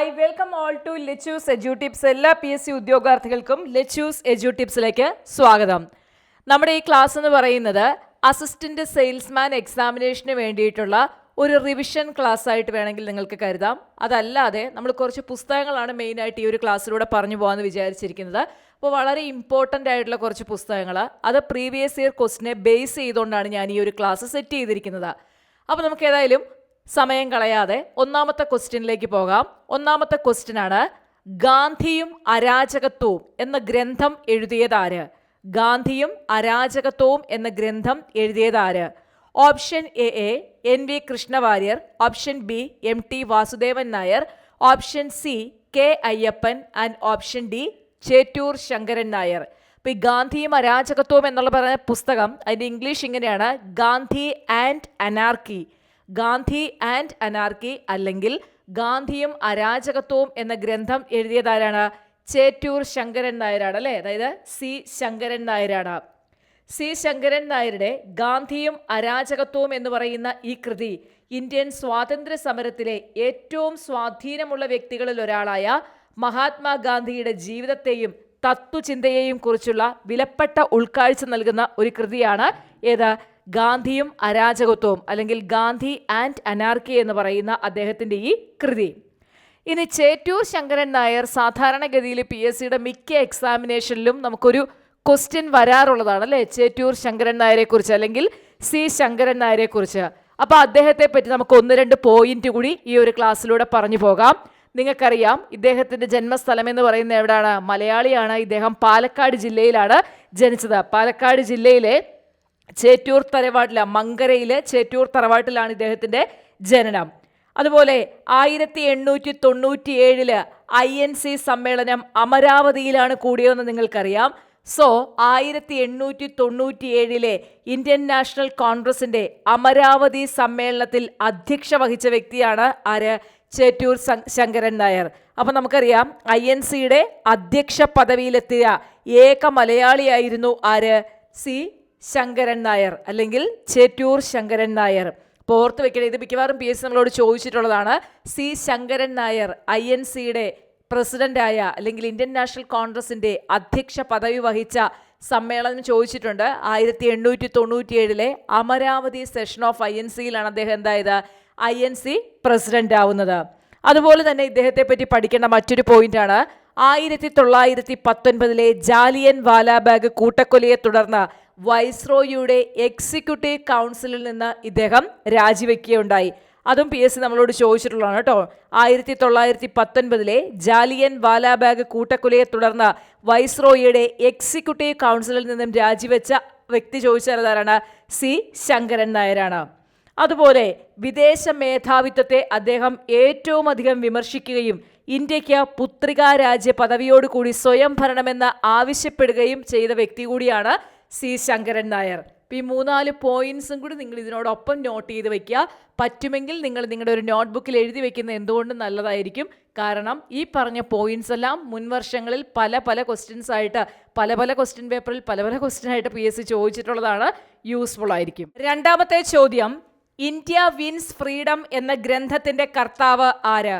Hi welcome all to Lechus edutips tips എല്ലാ P S C ഉദ്യോഗാർത്ഥികൾക്കും ലെച്ചൂസ് എജ്യൂട്ടിപ്സിലേക്ക് ടിപ്സിലേക്ക് സ്വാഗതം. നമ്മുടെ ഈ ക്ലാസ് എന്ന് പറയുന്നത് അസിസ്റ്റന്റ് സെയിൽസ്മാൻ എക്സാമിനേഷന് വേണ്ടിയിട്ടുള്ള ഒരു റിവിഷൻ ക്ലാസ് ആയിട്ട് വേണമെങ്കിൽ നിങ്ങൾക്ക് കരുതാം. അതല്ലാതെ നമ്മൾ കുറച്ച് പുസ്തകങ്ങളാണ് മെയിനായിട്ട് ഈ ഒരു ക്ലാസ്സിലൂടെ പറഞ്ഞു പോകാമെന്ന് വിചാരിച്ചിരിക്കുന്നത്. അപ്പോൾ വളരെ ഇമ്പോർട്ടന്റ് ആയിട്ടുള്ള കുറച്ച് പുസ്തകങ്ങൾ അത് പ്രീവിയസ് ഇയർ ക്വസ്റ്റിനെ ബേസ് ചെയ്തുകൊണ്ടാണ് ഞാൻ ഈ ഒരു ക്ലാസ് സെറ്റ് ചെയ്തിരിക്കുന്നത്. അപ്പോൾ നമുക്ക് ഏതായാലും സമയം കളയാതെ ഒന്നാമത്തെ ക്വസ്റ്റ്യനിലേക്ക് പോകാം. ഒന്നാമത്തെ ക്വസ്റ്റ്യനാണ് ഗാന്ധിയും അരാജകത്വവും എന്ന ഗ്രന്ഥം എഴുതിയതാര് ഗാന്ധിയും അരാജകത്വവും എന്ന ഗ്രന്ഥം എഴുതിയതാര് option A A N V Krishnavariyar. Option B M T Vasudevan Nair. Option C K Ayyappan. And option D Chettur Sankaran Nair. അപ്പോൾ ഈ ഗാന്ധിയും അരാജകത്വവും എന്നുള്ള പറഞ്ഞ പുസ്തകം അതിന്റെ ഇംഗ്ലീഷ് ഇങ്ങനെയാണ് Gandhi and anarchy. Gandhi and anarchy അല്ലെങ്കിൽ ഗാന്ധിയും അരാജകത്വവും എന്ന ഗ്രന്ഥം എഴുതിയതാരാണ്? ചേറ്റൂർ ശങ്കരൻ നായരാണ് അല്ലേ? അതായത് സി ശങ്കരൻ നായരാണ്. സി ശങ്കരൻ നായരുടെ ഗാന്ധിയും അരാജകത്വവും എന്ന് പറയുന്ന ഈ കൃതി ഇന്ത്യൻ സ്വാതന്ത്ര്യ സമരത്തിലെ ഏറ്റവും സ്വാധീനമുള്ള വ്യക്തികളിൽ ഒരാളായ മഹാത്മാഗാന്ധിയുടെ ജീവിതത്തെയും തത്വചിന്തയെയും കുറിച്ചുള്ള വിലപ്പെട്ട ഉൾക്കാഴ്ച നൽകുന്ന ഒരു കൃതിയാണ്. ഏത്? ഗാന്ധിയും അരാജകത്വവും അല്ലെങ്കിൽ ഗാന്ധി ആൻഡ് അനാർക്കി എന്ന് പറയുന്ന അദ്ദേഹത്തിന്റെ ഈ കൃതി. ഇനി ചേറ്റൂർ ശങ്കരൻ നായർ സാധാരണഗതിയിൽ പി എസ് സിയുടെ മിക്ക എക്സാമിനേഷനിലും നമുക്കൊരു ക്വസ്റ്റ്യൻ വരാറുള്ളതാണ് അല്ലേ? ചേറ്റൂർ ശങ്കരൻ നായരെ കുറിച്ച് അല്ലെങ്കിൽ സി ശങ്കരൻ നായരെ കുറിച്ച്. അപ്പോൾ അദ്ദേഹത്തെ പറ്റി നമുക്ക് ഒന്ന് രണ്ട് പോയിന്റ് കൂടി ഈ ഒരു ക്ലാസ്സിലൂടെ പറഞ്ഞു പോകാം. നിങ്ങൾക്കറിയാം ഇദ്ദേഹത്തിന്റെ ജന്മസ്ഥലം എന്ന് പറയുന്നത് എവിടെയാണ് മലയാളിയാണ്. ഇദ്ദേഹം പാലക്കാട് ജില്ലയിലാണ് ജനിച്ചത്. പാലക്കാട് ജില്ലയിലെ ചേറ്റൂർ തറവാട്ടില മങ്കരയിലെ ചേറ്റൂർ തറവാട്ടിലാണ് ഇദ്ദേഹത്തിന്റെ ജനനം. അതുപോലെ ആയിരത്തി എണ്ണൂറ്റി തൊണ്ണൂറ്റി ഏഴിൽ ഐ എൻ സി സമ്മേളനം അമരാവതിയിലാണ് കൂടിയതെന്ന് നിങ്ങൾക്കറിയാം. സോ ആയിരത്തി എണ്ണൂറ്റി തൊണ്ണൂറ്റി ഏഴിലെ ഇന്ത്യൻ നാഷണൽ കോൺഗ്രസിന്റെ അമരാവതി സമ്മേളനത്തിൽ അധ്യക്ഷ വഹിച്ച വ്യക്തിയാണ് ആര്? ചേറ്റൂർ ശങ്കരൻ നായർ. അപ്പം നമുക്കറിയാം ഐ എൻ സിയുടെ അധ്യക്ഷ പദവിയിലെത്തിയ ഏക മലയാളിയായിരുന്നു ആര്? സി ശങ്കരൻ നായർ അല്ലെങ്കിൽ ചേറ്റൂർ ശങ്കരൻ നായർ. അപ്പോൾ ഓർത്ത് വെക്കണം ഇത് മിക്കവാറും പി എസ് നമ്മളോട് ചോദിച്ചിട്ടുള്ളതാണ്. C Sankaran Nair I N സിയുടെ പ്രസിഡന്റായ അല്ലെങ്കിൽ ഇന്ത്യൻ നാഷണൽ കോൺഗ്രസിന്റെ അധ്യക്ഷ പദവി വഹിച്ച സമ്മേളനം ചോദിച്ചിട്ടുണ്ട്. ആയിരത്തി എണ്ണൂറ്റി തൊണ്ണൂറ്റി ഏഴിലെ Amravati session of I N സിയിലാണ് അദ്ദേഹം എന്തായത്? ഐ എൻ സി പ്രസിഡന്റ് ആവുന്നത്. അതുപോലെ തന്നെ ഇദ്ദേഹത്തെ പറ്റി പഠിക്കേണ്ട മറ്റൊരു പോയിന്റാണ് ആയിരത്തി തൊള്ളായിരത്തി പത്തൊൻപതിലെ ജാലിയൻ വാലാബാഗ് കൂട്ടക്കൊലയെ തുടർന്ന് വൈസ്രോയുടെ എക്സിക്യൂട്ടീവ് കൗൺസിലിൽ നിന്ന് ഇദ്ദേഹം രാജിവെക്കുകയുണ്ടായി. അതും പി എസ് സി നമ്മളോട് ചോദിച്ചിട്ടുള്ളതാണ് കേട്ടോ. ആയിരത്തി തൊള്ളായിരത്തി പത്തൊൻപതിലെ ജാലിയൻ വാലാബാഗ് കൂട്ടക്കൊലയെ തുടർന്ന് വൈസ്രോയിയുടെ എക്സിക്യൂട്ടീവ് കൗൺസിലിൽ നിന്നും രാജിവെച്ച വ്യക്തി ചോദിച്ചാലാണ് സി. ശങ്കരൻ നായരാണ്. അതുപോലെ വിദേശ മേധാവിത്വത്തെ അദ്ദേഹം ഏറ്റവും അധികം വിമർശിക്കുകയും ഇന്ത്യയ്ക്ക് പുത്രികാരാജ്യ പദവിയോടുകൂടി സ്വയം ഭരണമെന്ന് ആവശ്യപ്പെടുകയും ചെയ്ത വ്യക്തി കൂടിയാണ് സി ശങ്കരൻ നായർ. ഇപ്പം ഈ മൂന്നാൽ പോയിന്റ്സും കൂടി നിങ്ങൾ ഇതിനോടൊപ്പം നോട്ട് ചെയ്ത് വെക്കുക. പറ്റുമെങ്കിൽ നിങ്ങൾ നിങ്ങളുടെ ഒരു നോട്ട്ബുക്കിൽ എഴുതി വെക്കുന്നത് എന്തുകൊണ്ടും നല്ലതായിരിക്കും? കാരണം ഈ പറഞ്ഞ പോയിന്റ്സ് എല്ലാം മുൻവർഷങ്ങളിൽ പല പല ക്വസ്റ്റ്യൻസ് ആയിട്ട് പല പല ക്വസ്റ്റ്യൻ പേപ്പറിൽ പല പല ക്വസ്റ്റ്യൻ ആയിട്ട് പി എസ് സി ചോദിച്ചിട്ടുള്ളതാണ് യൂസ്ഫുൾ ആയിരിക്കും. രണ്ടാമത്തെ ചോദ്യം ഇന്ത്യ വിൻസ് ഫ്രീഡം എന്ന ഗ്രന്ഥത്തിന്റെ കർത്താവ് ആര്?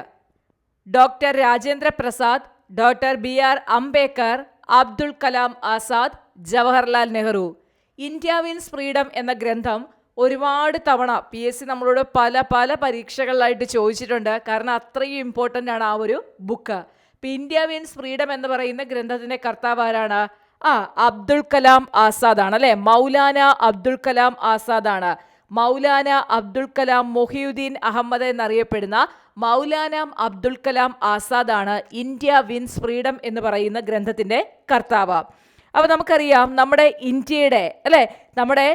Doctor Rajendra Prasad doctor B R Ambedkar Abdul Kalam Azad Jawaharlal Nehru. India wins freedom എന്ന ഗ്രന്ഥം ഒരുപാട് തവണ പി എസ് സി നമ്മളോട് പല പല പരീക്ഷകളിലായിട്ട് ചോദിച്ചിട്ടുണ്ട്. കാരണം അത്രയും ഇമ്പോർട്ടന്റ് ആണ് ആ ഒരു ബുക്ക്. ഇപ്പം ഇന്ത്യ വിൻസ് ഫ്രീഡം എന്ന് പറയുന്ന ഗ്രന്ഥത്തിന്റെ കർത്താവ് ആരാണ്? ആ അബ്ദുൾ കലാം ആസാദ് ആണ് അല്ലേ? മൗലാന അബ്ദുൾ കലാം ആസാദ് ആണ്. മൗലാന അബ്ദുൾ കലാം മൊഹിയുദ്ദീൻ അഹമ്മദ് എന്നറിയപ്പെടുന്ന മൗലാന അബ്ദുൽ കലാം ആസാദ് ആണ് ഇന്ത്യ വിൻസ് ഫ്രീഡം എന്ന് പറയുന്ന ഗ്രന്ഥത്തിന്റെ കർത്താവ്. അപ്പോൾ നമുക്കറിയാം നമ്മുടെ ഇന്ത്യയുടെ അല്ലേ? നമ്മുടെ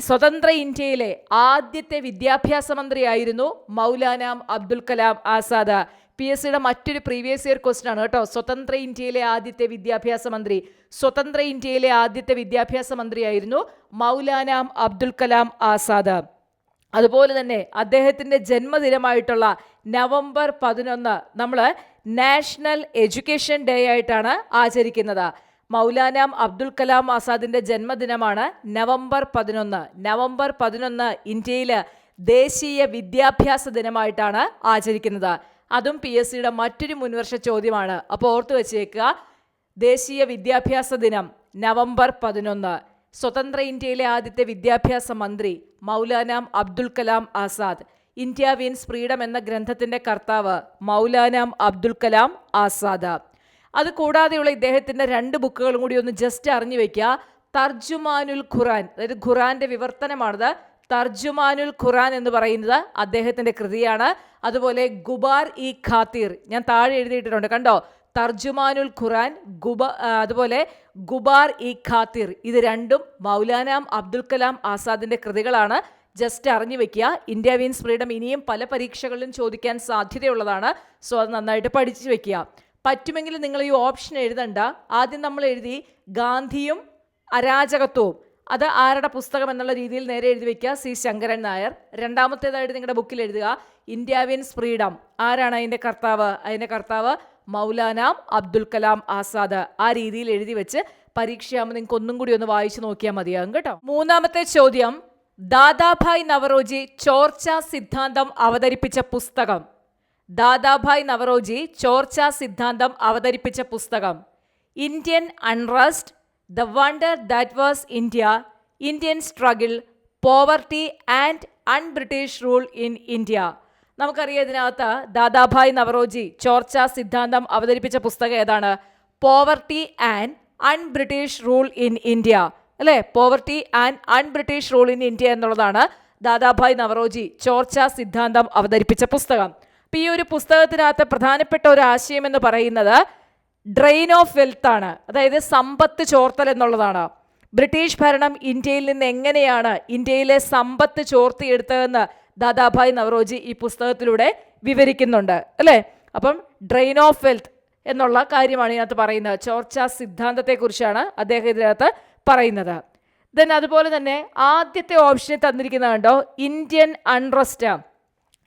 സ്വതന്ത്ര ഇന്ത്യയിലെ ആദ്യത്തെ വിദ്യാഭ്യാസ മന്ത്രിയായിരുന്നു മൗലാന അബ്ദുൽ കലാം ആസാദ്. പി എസ് സിയുടെ മറ്റൊരു പ്രീവിയസ് ഇയർ ക്വസ്റ്റൻ ആണ് കേട്ടോ. സ്വതന്ത്ര ഇന്ത്യയിലെ ആദ്യത്തെ വിദ്യാഭ്യാസ മന്ത്രി. സ്വതന്ത്ര ഇന്ത്യയിലെ ആദ്യത്തെ വിദ്യാഭ്യാസ മന്ത്രിയായിരുന്നു മൗലാന അബ്ദുൽ കലാം ആസാദ്. അതുപോലെ തന്നെ അദ്ദേഹത്തിന്റെ ജന്മദിനമായിട്ടുള്ള നവംബർ പതിനൊന്ന് നമ്മൾ നാഷണൽ എഡ്യൂക്കേഷൻ ഡേ ആയിട്ടാണ് ആചരിക്കുന്നത്. മൗലാന അബ്ദുൽ കലാം ആസാദിന്റെ ജന്മദിനമാണ് നവംബർ പതിനൊന്ന്. നവംബർ പതിനൊന്ന് ഇന്ത്യയിൽ ദേശീയ വിദ്യാഭ്യാസ ദിനമായിട്ടാണ് ആചരിക്കുന്നത്. അതും പി എസ് സിയുടെ മറ്റൊരു മുൻവർഷ ചോദ്യമാണ്. അപ്പോൾ ഓർത്തു വച്ചേക്കുക ദേശീയ വിദ്യാഭ്യാസ ദിനം നവംബർ പതിനൊന്ന്. സ്വതന്ത്ര ഇന്ത്യയിലെ ആദ്യത്തെ വിദ്യാഭ്യാസ മന്ത്രി Maulana Abdul Kalam Azad. India wins freedom എന്ന ഗ്രന്ഥത്തിന്റെ കർത്താവ് മൗലാന അബ്ദുൽ കലാം ആസാദ്. അത് കൂടാതെയുള്ള ഇദ്ദേഹത്തിന്റെ രണ്ട് ബുക്കുകളും കൂടി ഒന്ന് ജസ്റ്റ് അറിഞ്ഞു വെക്കുക തർജുമാനുൽ ഖുറാൻ അതായത് ഖുറാന്റെ വിവർത്തനമാണത്. തർജുമാനുൽ ഖുറാൻ എന്ന് പറയുന്നത് അദ്ദേഹത്തിന്റെ കൃതിയാണ്. അതുപോലെ ഗുബാർ ഇ ഖാത്തിർ. ഞാൻ താഴെ എഴുതിയിട്ടുണ്ട് കണ്ടോ? തർജുമാനുൽ ഖുറാൻ ഗുബ അതുപോലെ ഗുബാർ ഇ ഖാത്തിർ. ഇത് രണ്ടും മൗലാനാം അബ്ദുൽ കലാം ആസാദിന്റെ കൃതികളാണ്. ജസ്റ്റ് അറിഞ്ഞു വെക്കുക. ഇന്ത്യ മീൻസ് ഫ്രീഡം ഇനിയും പല പരീക്ഷകളിലും ചോദിക്കാൻ സാധ്യതയുള്ളതാണ്. സോ അത് നന്നായിട്ട് പഠിച്ചു വെക്കുക. പറ്റുമെങ്കിൽ നിങ്ങൾ ഈ ഓപ്ഷൻ എഴുതണ്ട. ആദ്യം നമ്മൾ എഴുതി ഗാന്ധിയും അരാജകത്വവും. അത് ആരുടെ പുസ്തകം എന്നുള്ള രീതിയിൽ നേരെ എഴുതി വെക്കുക. സി ശങ്കരൻ നായർ. രണ്ടാമത്തേതായിട്ട് നിങ്ങളുടെ ബുക്കിൽ എഴുതുക. India wins freedom. ആരാണ് അതിന്റെ കർത്താവ്? അതിന്റെ കർത്താവ് മൗലാന അബ്ദുൽ കലാം ആസാദ് ആ രീതിയിൽ എഴുതി വെച്ച് പരീക്ഷയാകുമ്പോൾ നിങ്ങൾക്ക് ഒന്നും കൂടി ഒന്ന് വായിച്ചു നോക്കിയാൽ മതിയാകും കേട്ടോ. മൂന്നാമത്തെ ചോദ്യം. ദാദാഭായ് നവറോജി ചോർച്ച സിദ്ധാന്തം അവതരിപ്പിച്ച പുസ്തകം. ദാദാഭായ് നവറോജി ചോർച്ച സിദ്ധാന്തം അവതരിപ്പിച്ച പുസ്തകം. Indian unrest the wonder that was India Indian struggle poverty and un British rule in India. നമുക്കറിയാം ഇതിനകത്ത് ദാദാഭായ് നവറോജി ചോർച്ച സിദ്ധാന്തം അവതരിപ്പിച്ച പുസ്തകം ഏതാണ്? Poverty and un British rule in India അല്ലേ? Poverty and un British rule in India എന്നുള്ളതാണ് ദാദാഭായ് നവറോജി ചോർച്ച സിദ്ധാന്തം അവതരിപ്പിച്ച പുസ്തകം. അപ്പം ഈ ഒരു പുസ്തകത്തിനകത്ത് പ്രധാനപ്പെട്ട ഒരു ആശയം എന്ന് പറയുന്നത് ഡ്രെയിൻ ഓഫ് വെൽത്ത് ആണ്. അതായത് സമ്പത്ത് ചോർത്തൽ എന്നുള്ളതാണ്. ബ്രിട്ടീഷ് ഭരണം ഇന്ത്യയിൽ നിന്ന് എങ്ങനെയാണ് ഇന്ത്യയിലെ സമ്പത്ത് ചോർത്തിയെടുത്തതെന്ന് ദാദാഭായ് നവറോജി ഈ പുസ്തകത്തിലൂടെ വിവരിക്കുന്നുണ്ട് അല്ലേ? അപ്പം ഡ്രെയിൻ ഓഫ് വെൽത്ത് എന്നുള്ള കാര്യമാണ് ഇതിനകത്ത് പറയുന്നത്. ചോർച്ച സിദ്ധാന്തത്തെക്കുറിച്ചാണ് അദ്ദേഹം ഇതിനകത്ത് പറയുന്നത്. ദെൻ അതുപോലെ തന്നെ ആദ്യത്തെ ഓപ്ഷനിൽ തന്നിരിക്കുന്ന കണ്ടോ? ഇന്ത്യൻ അൺറസ്റ്റ്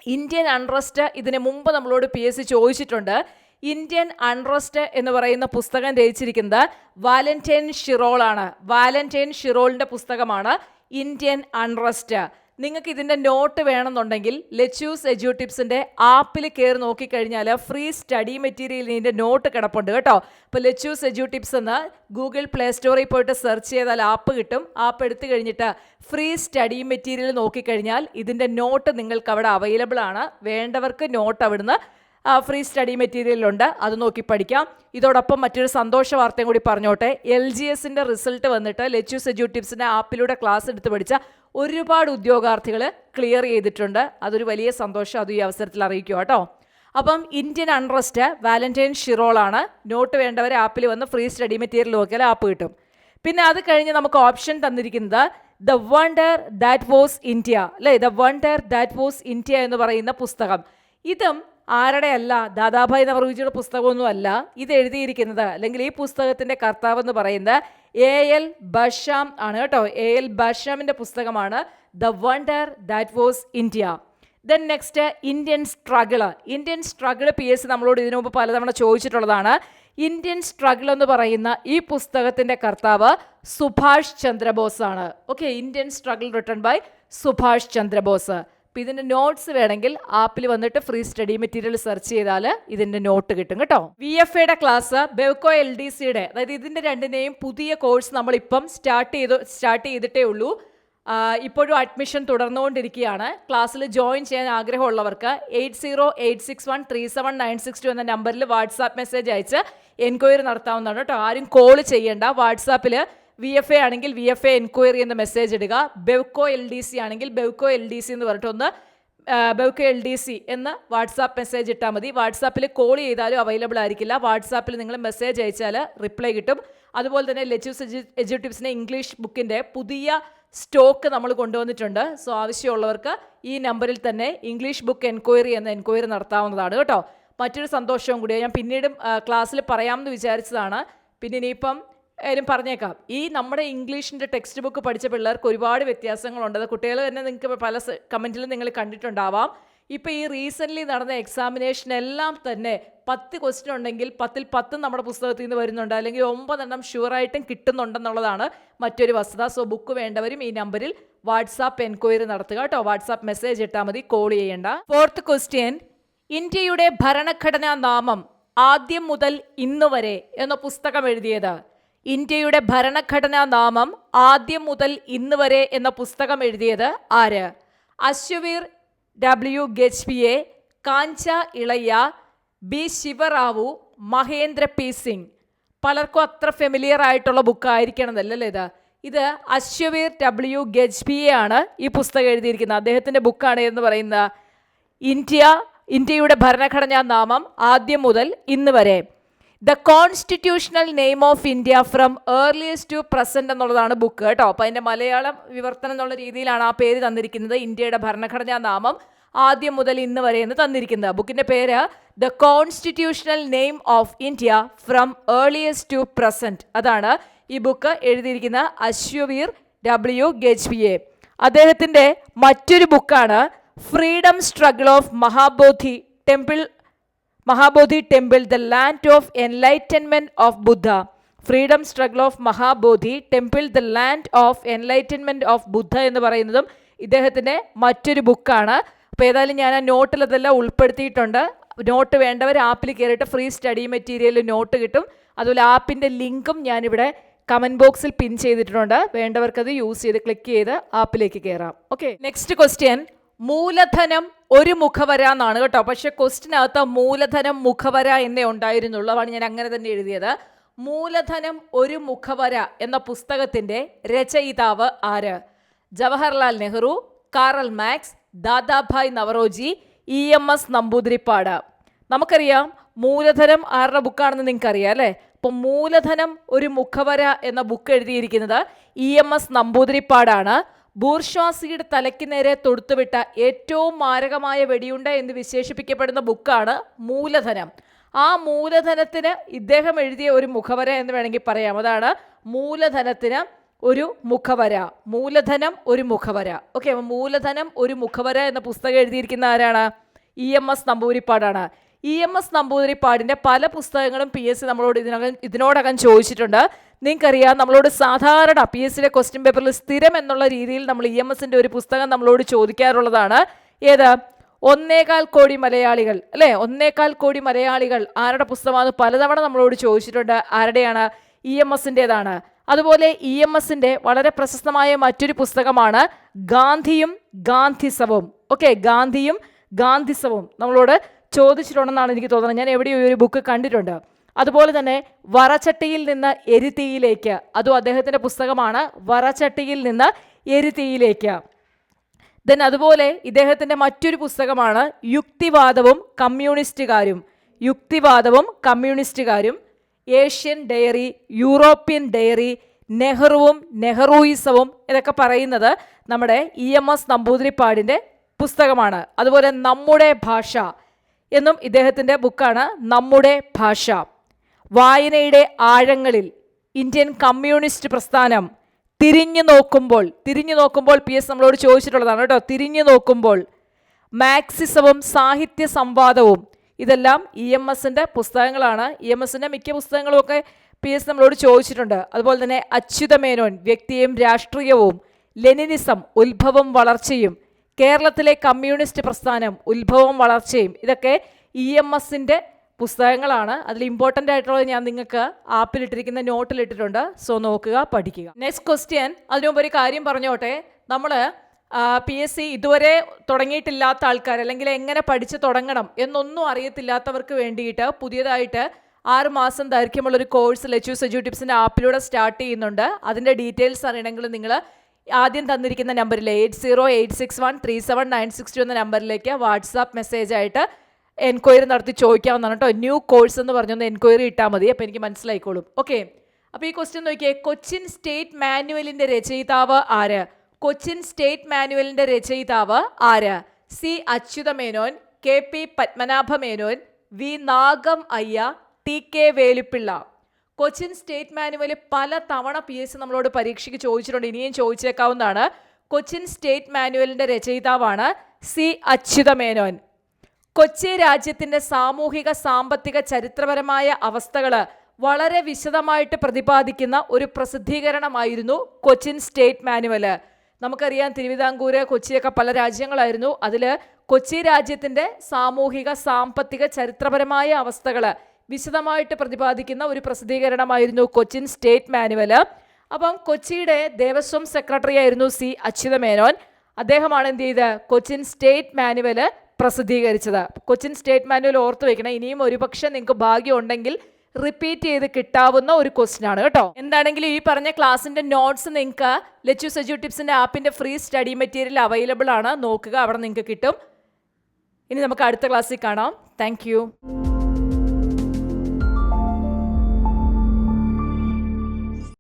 ഇന്ത്യൻ അൺറസ്റ്റ് ഇതിന് മുമ്പ് നമ്മളോട് പി എസ് സി ചോദിച്ചിട്ടുണ്ട്. ഇന്ത്യൻ അൺറസ്റ്റ് എന്ന് പറയുന്ന പുസ്തകം രചിച്ചിരിക്കുന്നത് വാലന്റൈൻ ഷിറോളാണ് വാലന്റൈൻ ഷിറോളിന്റെ പുസ്തകമാണ് ഇന്ത്യൻ അൺറസ്റ്റ് നിങ്ങൾക്ക് ഇതിന്റെ നോട്ട് വേണമെന്നുണ്ടെങ്കിൽ ലെച്യൂസ് എജ്യൂട്ടിപ്സിന്റെ ആപ്പിൽ കയറി നോക്കിക്കഴിഞ്ഞാൽ ഫ്രീ സ്റ്റഡി മെറ്റീരിയൽ ഇതിന്റെ നോട്ട് കിടപ്പുണ്ട് കേട്ടോ. അപ്പോൾ ലെച്യൂസ് എജ്യൂട്ടിപ്സ് എന്ന് ഗൂഗിൾ പ്ലേ സ്റ്റോറിൽ പോയിട്ട് സെർച്ച് ചെയ്താൽ ആപ്പ് കിട്ടും. ആപ്പ് എടുത്തു കഴിഞ്ഞിട്ട് ഫ്രീ സ്റ്റഡി മെറ്റീരിയൽ നോക്കിക്കഴിഞ്ഞാൽ ഇതിന്റെ നോട്ട് നിങ്ങൾക്ക് അവിടെ അവൈലബിൾ ആണ്. വേണ്ടവർക്ക് നോട്ട് അവിടുന്ന് ഫ്രീ സ്റ്റഡി മെറ്റീരിയലുണ്ട് അത് നോക്കി പഠിക്കാം. ഇതോടൊപ്പം മറ്റൊരു സന്തോഷ വാർത്തയും കൂടി പറഞ്ഞോട്ടെ. എൽ ജി എസിന്റെ റിസൾട്ട് വന്നിട്ട് ലെച്യൂസ് എജ്യൂട്ടിപ്സിന്റെ ആപ്പിലൂടെ ക്ലാസ് എടുത്ത് പഠിച്ച ഒരുപാട് ഉദ്യോഗാർത്ഥികൾ ക്ലിയർ ചെയ്തിട്ടുണ്ട്. അതൊരു വലിയ സന്തോഷം അത് ഈ അവസരത്തിൽ അറിയിക്കുക കേട്ടോ. അപ്പം ഇന്ത്യൻ അൺറസ്റ്റ് വാലന്റൈൻ ഷിറോളാണ് നോട്ട് വേണ്ടവരെ ആപ്പിൽ വന്ന് ഫ്രീ സ്റ്റഡി മെറ്റീരിയൽ നോക്കിയാൽ ആപ്പ് കിട്ടും. പിന്നെ അത് കഴിഞ്ഞ് നമുക്ക് ഓപ്ഷൻ തന്നിരിക്കുന്നത് the wonder that was India അല്ലേ? The wonder that was India എന്ന് പറയുന്ന പുസ്തകം. ഇതും ആരുടെ അല്ല? ദാദാഭായ് നവറോജിയുടെ പുസ്തകമൊന്നുമല്ല. ഇത് എഴുതിയിരിക്കുന്നത് അല്ലെങ്കിൽ ഈ പുസ്തകത്തിന്റെ കർത്താവ് എന്ന് പറയുന്നത് എ എൽ ബഷാം ആണ് കേട്ടോ. എ എൽ ബഷാമിന്റെ പുസ്തകമാണ് the wonder that was India then next Indian struggle Indian struggle P S നമ്മളോട് ഇതിനു മുമ്പ് പലതവണ ചോദിച്ചിട്ടുള്ളതാണ്. ഇന്ത്യൻ സ്ട്രഗിൾ എന്ന് പറയുന്ന ഈ പുസ്തകത്തിന്റെ കർത്താവ് സുഭാഷ് ചന്ദ്രബോസ് ആണ് okay Indian struggle written by Subhash Chandrabose. അപ്പം ഇതിന്റെ നോട്ട്സ് വേണമെങ്കിൽ ആപ്പിൽ വന്നിട്ട് ഫ്രീ സ്റ്റഡി മെറ്റീരിയൽ സെർച്ച് ചെയ്താൽ ഇതിന്റെ നോട്ട് കിട്ടും കേട്ടോ. വി എഫ് എയുടെ ക്ലാസ് ബെവ്കോ എൽ ഡി സിയുടെ അതായത് ഇതിന്റെ രണ്ടിനെയും പുതിയ കോഴ്സ് നമ്മളിപ്പം സ്റ്റാർട്ട് ചെയ്തു സ്റ്റാർട്ട് ചെയ്തിട്ടേ ഉള്ളൂ. ഇപ്പോഴും അഡ്മിഷൻ തുടർന്നുകൊണ്ടിരിക്കുകയാണ്. ക്ലാസ്സിൽ ജോയിൻ ചെയ്യാൻ ആഗ്രഹമുള്ളവർക്ക് eight zero eight six one three seven nine six two എന്ന നമ്പറിൽ വാട്സാപ്പ് മെസ്സേജ് അയച്ച് എൻക്വയറി നടത്താവുന്നതാണ് കേട്ടോ. ആരും കോൾ ചെയ്യേണ്ട. വാട്സാപ്പിൽ വി എഫ് എ ആണെങ്കിൽ വി എഫ് എ എൻക്വയറി എന്ന മെസ്സേജ് ഇടുക. ബെവ്കോ എൽ ഡി സി ആണെങ്കിൽ ബെവ്കോ എൽ ഡി സി എന്ന് പറഞ്ഞിട്ടൊന്ന് ബെവ്കോ എൽ ഡി സി എന്ന് വാട്സാപ്പ് മെസ്സേജ് ഇട്ടാൽ മതി. വാട്സാപ്പിൽ കോൾ ചെയ്താലും അവൈലബിൾ ആയിരിക്കില്ല. വാട്സാപ്പിൽ നിങ്ങൾ മെസ്സേജ് അയച്ചാൽ റിപ്ലൈ കിട്ടും. അതുപോലെ തന്നെ ലെച്യൂസ് എജു എജ്യൂട്ടിവ്സിന്റെ ഇംഗ്ലീഷ് ബുക്കിന്റെ പുതിയ സ്റ്റോക്ക് നമ്മൾ കൊണ്ടുവന്നിട്ടുണ്ട്. സോ ആവശ്യമുള്ളവർക്ക് ഈ നമ്പറിൽ തന്നെ ഇംഗ്ലീഷ് ബുക്ക് എൻക്വയറി എന്ന എൻക്വയറി നടത്താവുന്നതാണ് കേട്ടോ. മറ്റൊരു സന്തോഷവും കൂടി. ഞാൻ പിന്നീടും ക്ലാസ്സിൽ പറയാമെന്ന് വിചാരിച്ചതാണ്. പിന്നെ ഇനിയിപ്പം ഏലും പറഞ്ഞേക്കാം. ഈ നമ്മുടെ ഇംഗ്ലീഷിന്റെ ടെക്സ്റ്റ് ബുക്ക് പഠിച്ച പിള്ളേർക്ക് ഒരുപാട് വ്യത്യാസങ്ങളുണ്ട്. അത് കുട്ടികൾ തന്നെ നിങ്ങൾക്ക് പല കമന്റിലും നിങ്ങൾ കണ്ടിട്ടുണ്ടാവാം. ഇപ്പോൾ ഈ റീസെന്റ്ലി നടന്ന എക്സാമിനേഷൻ എല്ലാം തന്നെ പത്ത് ക്വസ്റ്റ്യൻ ഉണ്ടെങ്കിൽ പത്തിൽ പത്തും നമ്മുടെ പുസ്തകത്തിൽ നിന്ന് വരുന്നുണ്ട്. അല്ലെങ്കിൽ ഒമ്പതെണ്ണം ഷുവറായിട്ടും കിട്ടുന്നുണ്ടെന്നുള്ളതാണ് മറ്റൊരു വസ്തുത. സോ ബുക്ക് വേണ്ടവരും ഈ നമ്പറിൽ വാട്സാപ്പ് എൻക്വയറി നടത്തുക കേട്ടോ. വാട്സാപ്പ് മെസ്സേജ് ഇട്ടാൽ മതി കോൾ ചെയ്യേണ്ട. ഫോർത്ത് ക്വസ്റ്റ്യൻ ഇന്ത്യയുടെ ഭരണഘടനാ നാമം ആദ്യം മുതൽ ഇന്നുവരെ എന്ന പുസ്തകം എഴുതിയത്. ഇന്ത്യയുടെ ഭരണഘടനാ നാമം ആദ്യം മുതൽ ഇന്ന് വരെ എന്ന പുസ്തകം എഴുതിയത് ആര്? Ashvavir W Gajbhiye Kancha Ilaiah B Shivarao Mahendra P Singh. പലർക്കും അത്ര ഫെമിലിയർ ആയിട്ടുള്ള ബുക്ക് ആയിരിക്കണമെന്നല്ലേ ഇത്? ഇത് അശ്വവീർ ഡബ്ല്യു ഗജ്ബിയെ ആണ് ഈ പുസ്തകം എഴുതിയിരിക്കുന്നത്. അദ്ദേഹത്തിന്റെ ബുക്കാണ് എന്ന് പറയുന്നത് ഇന്ത്യ ഇന്ത്യയുടെ ഭരണഘടനാ നാമം ആദ്യം മുതൽ ഇന്ന് വരെ. The constitutional name of India from earliest to present എന്നുള്ളതാണ് ബുക്ക് കേട്ടോ. അപ്പോൾ അതിന്റെ മലയാളം വിവർത്തനം എന്നുള്ള രീതിയിലാണ് ആ പേര് തന്നിരിക്കുന്നത്. ഇന്ത്യയുടെ ഭരണഘടനാ നാമം ആദ്യം മുതൽ ഇന്ന് വരെ എന്ന് തന്നിരിക്കുന്നത് ബുക്കിന്റെ പേര് the constitutional name of India from earliest to present അതാണ് ഈ ബുക്ക് എഴുതിയിരിക്കുന്ന അശ്വവീർ ഡബ്ല്യു ഗജ്പിയെ അദ്ദേഹത്തിന്റെ മറ്റൊരു ബുക്കാണ് freedom struggle of Mahabodhi temple Mahabodhi temple the land of enlightenment of Buddha freedom struggle of Mahabodhi temple the land of enlightenment of Buddha എന്ന് പറയുന്നതും ഇദ്ദേഹത്തിന്റെ മറ്റൊരു ബുക്കാണ് അപ്പോൾ ഏതായാലും ഞാൻ ആ നോട്ടിൽ അതെല്ലാം ഉൾപ്പെടുത്തിയിട്ടുണ്ട്. നോട്ട് വേണ്ടവർ ആപ്പിൽ കയറിയിട്ട് ഫ്രീ സ്റ്റഡി മെറ്റീരിയൽ നോട്ട് കിട്ടും. അതുപോലെ ആപ്പിന്റെ ലിങ്കും ഞാനിവിടെ കമന്റ് ബോക്സിൽ പിൻ ചെയ്തിട്ടുണ്ട്. വേണ്ടവർക്കത് യൂസ് ചെയ്ത് ക്ലിക്ക് ചെയ്ത് ആപ്പിലേക്ക് കയറാം. ഓക്കെ നെക്സ്റ്റ് ക്വസ്റ്റ്യൻ മൂലധനം ഒരു മുഖവര എന്നാണ് കേട്ടോ. പക്ഷെ ക്വസ്റ്റിനകത്ത് മൂലധനം മുഖവര എന്നേ ഉണ്ടായിരുന്നുള്ളൂ. അതാണ് ഞാൻ അങ്ങനെ തന്നെ എഴുതിയത്. മൂലധനം ഒരു മുഖവര എന്ന പുസ്തകത്തിന്റെ രചയിതാവ് ആര്? Jawaharlal Nehru Karl Marx Dadabhai Naoroji E M S Namboodiripad. നമുക്കറിയാം മൂലധനം ആരുടെ ബുക്കാണെന്ന് നിങ്ങൾക്കറിയാം അല്ലേ? അപ്പം മൂലധനം ഒരു മുഖവര എന്ന ബുക്ക് എഴുതിയിരിക്കുന്നത് ഇ എം എസ് നമ്പൂതിരിപ്പാടാണ്. ബൂർഷ്വാസിയുടെ തലയ്ക്ക് നേരെ തൊടുത്തുവിട്ട ഏറ്റവും മാരകമായ വെടിയുണ്ട എന്ന് വിശേഷിപ്പിക്കപ്പെടുന്ന ബുക്കാണ് മൂലധനം. ആ മൂലധനത്തിന് ഇദ്ദേഹം എഴുതിയ ഒരു മുഖവര എന്ന് വേണമെങ്കിൽ പറയാം. അതാണ് മൂലധനത്തിന് ഒരു മുഖവര. മൂലധനം ഒരു മുഖവര. ഓക്കെ അപ്പം മൂലധനം ഒരു മുഖവര എന്ന പുസ്തകം എഴുതിയിരിക്കുന്ന ആരാണ്? ഇ എം എസ് നമ്പൂതിരിപ്പാടാണ്. ഇ എം എസ് നമ്പൂതിരിപ്പാടിന്റെ പല പുസ്തകങ്ങളും പി എസ് സി നമ്മളോട് ഇതിനകം ഇതിനോടകം ചോദിച്ചിട്ടുണ്ട്. നിങ്ങൾക്കറിയാം നമ്മളോട് സാധാരണ പി എസ് സിയിലെ ക്വസ്റ്റ്യൻ പേപ്പറിൽ സ്ഥിരം എന്നുള്ള രീതിയിൽ നമ്മൾ ഇ എം എസിന്റെ ഒരു പുസ്തകം നമ്മളോട് ചോദിക്കാറുള്ളതാണ്. ഏത്? ഒന്നേകാൽ കോടി മലയാളികൾ. അല്ലേ? ഒന്നേകാൽ കോടി മലയാളികൾ ആരുടെ പുസ്തകമാണ് പലതവണ നമ്മളോട് ചോദിച്ചിട്ടുണ്ട്. ആരുടെയാണ്? ഇ എം എസിന്റെതാണ് അതുപോലെ ഇ എം എസിന്റെ വളരെ പ്രശസ്തമായ മറ്റൊരു പുസ്തകമാണ് ഗാന്ധിയും ഗാന്ധിസവും. ഓക്കെ ഗാന്ധിയും ഗാന്ധിസവും നമ്മളോട് ചോദിച്ചിട്ടുണ്ടെന്നാണ് എനിക്ക് തോന്നുന്നത്. ഞാൻ എവിടെയോ ഒരു ബുക്ക് കണ്ടിട്ടുണ്ട്. അതുപോലെ തന്നെ വറച്ചട്ടിയിൽ നിന്ന് എരിതീയിലേക്ക് അതും അദ്ദേഹത്തിന്റെ പുസ്തകമാണ് വറച്ചട്ടിയിൽ നിന്ന് എരിതീയിലേക്ക്. ദെൻ അതുപോലെ ഇദ്ദേഹത്തിന്റെ മറ്റൊരു പുസ്തകമാണ് യുക്തിവാദവും കമ്മ്യൂണിസ്റ്റുകാരും യുക്തിവാദവും കമ്മ്യൂണിസ്റ്റുകാരും ഏഷ്യൻ ഡയറി യൂറോപ്യൻ ഡയറി നെഹ്റുവും നെഹ്റുയിസവും ഇതൊക്കെ പറയുന്നത് നമ്മുടെ ഇ എം എസ് നമ്പൂതിരിപ്പാടിന്റെ പുസ്തകമാണ്. അതുപോലെ നമ്മുടെ ഭാഷ എന്നും ഇദ്ദേഹത്തിന്റെ ബുക്കാണ് നമ്മുടെ ഭാഷ. വായനയുടെ ആഴങ്ങളിൽ ഇന്ത്യൻ കമ്മ്യൂണിസ്റ്റ് പ്രസ്ഥാനം തിരിഞ്ഞു നോക്കുമ്പോൾ തിരിഞ്ഞു നോക്കുമ്പോൾ പി എസ് നമ്മളോട് ചോദിച്ചിട്ടുള്ളതാണ് കേട്ടോ. തിരിഞ്ഞു നോക്കുമ്പോൾ മാക്സിസവും സാഹിത്യ സംവാദവും ഇതെല്ലാം ഇ എം എസിന്റെ പുസ്തകങ്ങളാണ്. ഇ എം എസിന്റെ മിക്ക പുസ്തകങ്ങളും ഒക്കെ പി എസ് നമ്മളോട് ചോദിച്ചിട്ടുണ്ട്. അതുപോലെ തന്നെ അച്യുതമേനോൻ വ്യക്തിയും രാഷ്ട്രീയവും ലെനിനിസം ഉത്ഭവം വളർച്ചയും കേരളത്തിലെ കമ്മ്യൂണിസ്റ്റ് പ്രസ്ഥാനം ഉത്ഭവം വളർച്ചയും ഇതൊക്കെ ഇ എം എസിന്റെ പുസ്തകങ്ങളാണ്. അതിൽ ഇമ്പോർട്ടന്റ് ആയിട്ടുള്ളത് ഞാൻ നിങ്ങൾക്ക് ആപ്പിലിട്ടിരിക്കുന്ന നോട്ടിലിട്ടിട്ടുണ്ട് സോ നോക്കുക പഠിക്കുക. നെക്സ്റ്റ് ക്വസ്റ്റ്യൻ അതിനു മുമ്പ് ഒരു കാര്യം പറഞ്ഞോട്ടെ. നമ്മൾ പി എസ് സി ഇതുവരെ തുടങ്ങിയിട്ടില്ലാത്ത ആൾക്കാർ അല്ലെങ്കിൽ എങ്ങനെ പഠിച്ച് തുടങ്ങണം എന്നൊന്നും അറിയത്തില്ലാത്തവർക്ക് വേണ്ടിയിട്ട് പുതിയതായിട്ട് ആറ് മാസം ദൈർഘ്യമുള്ള ഒരു കോഴ്സ് ലച്ചു സെജു ടിപ്സിന്റെ ആപ്പിലൂടെ സ്റ്റാർട്ട് ചെയ്യുന്നുണ്ട്. അതിന്റെ ഡീറ്റെയിൽസ് അറിയണമെങ്കിൽ നിങ്ങൾ ആദ്യം തന്നിരിക്കുന്ന നമ്പറിൽ eight zero eight six one three seven nine six two എന്ന നമ്പറിലേക്ക് വാട്സാപ്പ് മെസ്സേജ് ആയിട്ട് എൻക്വയറി നടത്തി ചോദിക്കാവുന്നതാണ് കേട്ടോ. ന്യൂ കോഴ്സ് എന്ന് പറഞ്ഞൊന്ന് എൻക്വയറി ഇട്ടാൽ മതി. അപ്പോൾ എനിക്ക് മനസ്സിലായിക്കോളും. ഓക്കെ അപ്പോൾ ഈ ക്വസ്റ്റ്യൻ നോക്കിയേ. കൊച്ചിൻ സ്റ്റേറ്റ് മാനുവലിന്റെ രചയിതാവ് ആര്? കൊച്ചിൻ സ്റ്റേറ്റ് മാനുവലിന്റെ രചയിതാവ് ആര്? C Achyuta Menon K P Padmanabha Menon V Nagam Aiya T K Velupillai Cochin state manual പല തവണ പി എസ് നമ്മളോട് പരീക്ഷയ്ക്ക് ചോദിച്ചിട്ടുണ്ട്. ഇനിയും ചോദിച്ചേക്കാവുന്നതാണ്. കൊച്ചിൻ സ്റ്റേറ്റ് മാനുവലിന്റെ രചയിതാവാണ് സി അച്യുത മേനോൻ. കൊച്ചി രാജ്യത്തിന്റെ സാമൂഹിക സാമ്പത്തിക ചരിത്രപരമായ അവസ്ഥകൾ വളരെ വിശദമായിട്ട് പ്രതിപാദിക്കുന്ന ഒരു പ്രസിദ്ധീകരണമായിരുന്നു കൊച്ചിൻ സ്റ്റേറ്റ് മാനുവൽ നമുക്കറിയാം തിരുവിതാംകൂര് കൊച്ചിയൊക്കെ പല രാജ്യങ്ങളായിരുന്നു. അതിൽ കൊച്ചി രാജ്യത്തിന്റെ സാമൂഹിക സാമ്പത്തിക ചരിത്രപരമായ അവസ്ഥകൾ വിശദമായിട്ട് പ്രതിപാദിക്കുന്ന ഒരു പ്രസിദ്ധീകരണമായിരുന്നു കൊച്ചിൻ സ്റ്റേറ്റ് മാനുവൽ അപ്പം കൊച്ചിയുടെ ദേവസ്വം സെക്രട്ടറി ആയിരുന്നു സി അച്യുതമേനോൻ. അദ്ദേഹമാണ് എന്ത് ചെയ്ത്? കൊച്ചിൻ സ്റ്റേറ്റ് മാനുവൽ പ്രസിദ്ധീകരിച്ചത്. കൊച്ചിൻ സ്റ്റേറ്റ് മാനുവൽ ഓർത്ത് വെക്കണം ഇനിയും ഒരുപക്ഷെ നിങ്ങൾക്ക് ഭാഗ്യം ഉണ്ടെങ്കിൽ റിപ്പീറ്റ് ചെയ്ത് കിട്ടാവുന്ന ഒരു ക്വസ്റ്റ്യൻ ആണ് കേട്ടോ. എന്താണെങ്കിലും ഈ പറഞ്ഞ ക്ലാസ്സിന്റെ നോട്ട്സ് നിങ്ങൾക്ക് ലെച്ചു സെജു ടിപ്സിന്റെ ആപ്പിന്റെ ഫ്രീ സ്റ്റഡി മെറ്റീരിയൽ അവൈലബിൾ ആണ്. നോക്കുക അവിടെ നിങ്ങൾക്ക് കിട്ടും. ഇനി നമുക്ക് അടുത്ത ക്ലാസ്സിൽ കാണാം. താങ്ക്